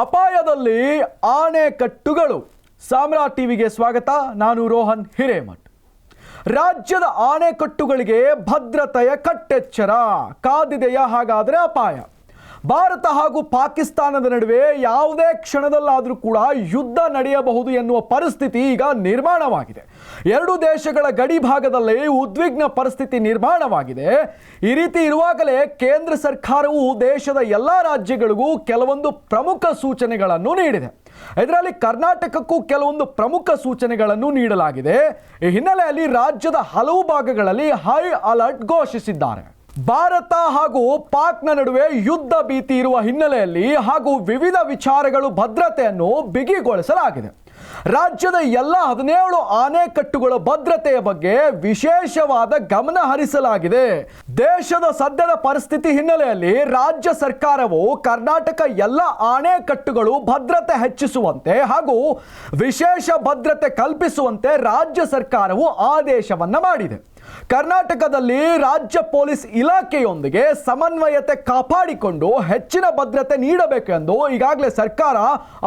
ಅಪಾಯದಲ್ಲಿ ಆಣೆಕಟ್ಟುಗಳು. ಸಾಮ್ರಾಟ್ ಟಿವಿಗೆ ಸ್ವಾಗತ, ನಾನು ರೋಹನ್ ಹಿರೇಮಠ್. ರಾಜ್ಯದ ಆಣೆಕಟ್ಟುಗಳಿಗೆ ಭದ್ರತೆಯ ಕಟ್ಟೆಚ್ಚರ, ಕಾದಿದೆಯ ಹಾಗಾದರೆ ಅಪಾಯ. ಭಾರತ ಹಾಗೂ ಪಾಕಿಸ್ತಾನದ ನಡುವೆ ಯಾವುದೇ ಕ್ಷಣದಲ್ಲಾದರೂ ಕೂಡ ಯುದ್ಧ ನಡೆಯಬಹುದು ಎನ್ನುವ ಪರಿಸ್ಥಿತಿ ಈಗ ನಿರ್ಮಾಣವಾಗಿದೆ. ಎರಡು ದೇಶಗಳ ಗಡಿ ಭಾಗದಲ್ಲಿ ಉದ್ವಿಗ್ನ ಪರಿಸ್ಥಿತಿ ನಿರ್ಮಾಣವಾಗಿದೆ. ಈ ರೀತಿ ಇರುವಾಗಲೇ ಕೇಂದ್ರ ಸರ್ಕಾರವು ದೇಶದ ಎಲ್ಲ ರಾಜ್ಯಗಳಿಗೂ ಕೆಲವೊಂದು ಪ್ರಮುಖ ಸೂಚನೆಗಳನ್ನು ನೀಡಿದೆ. ಇದರಲ್ಲಿ ಕರ್ನಾಟಕಕ್ಕೂ ಕೆಲವೊಂದು ಪ್ರಮುಖ ಸೂಚನೆಗಳನ್ನು ನೀಡಲಾಗಿದೆ. ಈ ಹಿನ್ನೆಲೆಯಲ್ಲಿ ರಾಜ್ಯದ ಹಲವು ಭಾಗಗಳಲ್ಲಿ ಹೈ ಅಲರ್ಟ್ ಘೋಷಿಸಿದ್ದಾರೆ. ಭಾರತ ಹಾಗೂ ಪಾಕ್ನ ನಡುವೆ ಯುದ್ಧ ಭೀತಿ ಇರುವ ಹಿನ್ನೆಲೆಯಲ್ಲಿ ಹಾಗೂ ವಿವಿಧ ವಿಚಾರಗಳು ಭದ್ರತೆಯನ್ನು ಬಿಗಿಗೊಳಿಸಲಾಗಿದೆ. ರಾಜ್ಯದ ಎಲ್ಲ ಹದಿನೇಳು ಆಣೆಕಟ್ಟುಗಳ ಭದ್ರತೆಯ ಬಗ್ಗೆ ವಿಶೇಷವಾದ ಗಮನ ಹರಿಸಲಾಗಿದೆ. ದೇಶದ ಸದ್ಯದ ಪರಿಸ್ಥಿತಿ ಹಿನ್ನೆಲೆಯಲ್ಲಿ ರಾಜ್ಯ ಸರ್ಕಾರವು ಕರ್ನಾಟಕ ಎಲ್ಲ ಆಣೆಕಟ್ಟುಗಳು ಭದ್ರತೆ ಹೆಚ್ಚಿಸುವಂತೆ ಹಾಗೂ ವಿಶೇಷ ಭದ್ರತೆ ಕಲ್ಪಿಸುವಂತೆ ರಾಜ್ಯ ಸರ್ಕಾರವು ಆದೇಶವನ್ನು ಮಾಡಿದೆ. ಕರ್ನಾಟಕದಲ್ಲಿ ರಾಜ್ಯ ಪೊಲೀಸ್ ಇಲಾಖೆಯೊಂದಿಗೆ ಸಮನ್ವಯತೆ ಕಾಪಾಡಿಕೊಂಡು ಹೆಚ್ಚಿನ ಭದ್ರತೆ ನೀಡಬೇಕೆಂದು ಈಗಾಗಲೇ ಸರ್ಕಾರ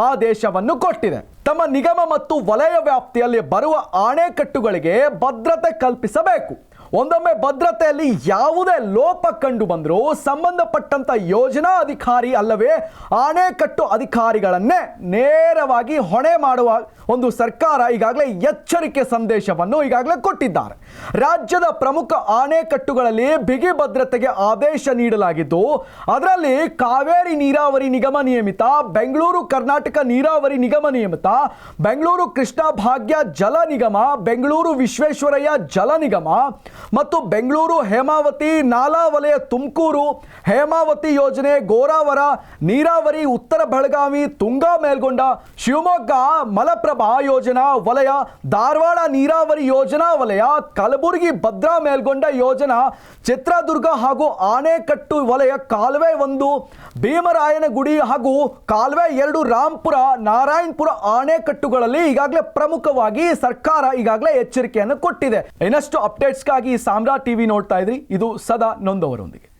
ಆದೇಶವನ್ನು ಕೊಟ್ಟಿದೆ. ತಮ್ಮ ನಿಗಮ ಮತ್ತು ವಲಯ ವ್ಯಾಪ್ತಿಯಲ್ಲಿ ಬರುವ ಆಣೆಕಟ್ಟುಗಳಿಗೆ ಭದ್ರತೆ ಕಲ್ಪಿಸಬೇಕು. ಒಂದೊಮ್ಮೆ ಭದ್ರತೆಯಲ್ಲಿ ಯಾವುದೇ ಲೋಪ ಕಂಡು ಬಂದರೂ ಸಂಬಂಧಪಟ್ಟಂತ ಯೋಜನಾ ಅಧಿಕಾರಿ ಅಲ್ಲವೇ ಆಣೆಕಟ್ಟು ಅಧಿಕಾರಿಗಳನ್ನೇ ನೇರವಾಗಿ ಹೊಣೆ ಮಾಡುವ ಒಂದು ಸರ್ಕಾರ ಈಗಾಗಲೇ ಎಚ್ಚರಿಕೆ ಸಂದೇಶವನ್ನು ಈಗಾಗಲೇ ಕೊಟ್ಟಿದ್ದಾರೆ. ರಾಜ್ಯದ ಪ್ರಮುಖ ಆಣೆಕಟ್ಟುಗಳಲ್ಲಿ ಬಿಗಿ ಭದ್ರತೆಗೆ ಆದೇಶ ನೀಡಲಾಗಿದ್ದು, ಅದರಲ್ಲಿ ಕಾವೇರಿ ನೀರಾವರಿ ನಿಗಮ ನಿಯಮಿತ, ಬೆಂಗಳೂರು ಕರ್ನಾಟಕ ನೀರಾವರಿ ನಿಗಮ ನಿಯಮಿತ ಬೆಂಗಳೂರು ಕೃಷ್ಣ ಭಾಗ್ಯ ಜಲ ನಿಗಮ, ಬೆಂಗಳೂರು ವಿಶ್ವೇಶ್ವರಯ್ಯ ಜಲ ನಿಗಮ ಮತ್ತು ಬೆಂಗಳೂರು ಹೇಮಾವತಿ ನಾಲಾ ವಲಯ ತುಮಕೂರು ಹೇಮಾವತಿ ಯೋಜನೆ, ಗೋರಾವರ, ನೀರಾವರಿ, ಉತ್ತರ ಬೆಳಗಾವಿ, ತುಂಗಾ ಮೇಲ್ಗೊಂಡ ಶಿವಮೊಗ್ಗ, ಮಲಪ್ರಭಾ ಯೋಜನಾ ವಲಯ, ಧಾರವಾಡ ನೀರಾವರಿ ಯೋಜನಾ ವಲಯ, ಕಲಬುರಗಿ ಭದ್ರಾ ಮೇಲ್ಗೊಂಡ ಯೋಜನಾ, ಚಿತ್ರದುರ್ಗ ಹಾಗೂ ಆಣೆಕಟ್ಟು ವಲಯ ಕಾಲುವೆ ಒಂದು, ಭೀಮರಾಯನಗುಡಿ ಹಾಗೂ ಕಾಲುವೆ ಎರಡು, ರಾಂಪುರ, ನಾರಾಯಣಪುರ ಆಣೆಕಟ್ಟುಗಳಲ್ಲಿ ಈಗಾಗಲೇ ಪ್ರಮುಖವಾಗಿ ಸರ್ಕಾರ ಈಗಾಗಲೇ ಎಚ್ಚರಿಕೆಯನ್ನು ಕೊಟ್ಟಿದೆ. ಇನ್ನಷ್ಟು ಅಪ್ಡೇಟ್ಸ್ಗಾಗಿ ಸಾಮ್ರಾಟ್ ಟಿವಿ ನೋಡ್ತಾ ಇದ್ರಿ. ಇದು ಸದಾ ನೊಂದವರೊಂದಿಗೆ.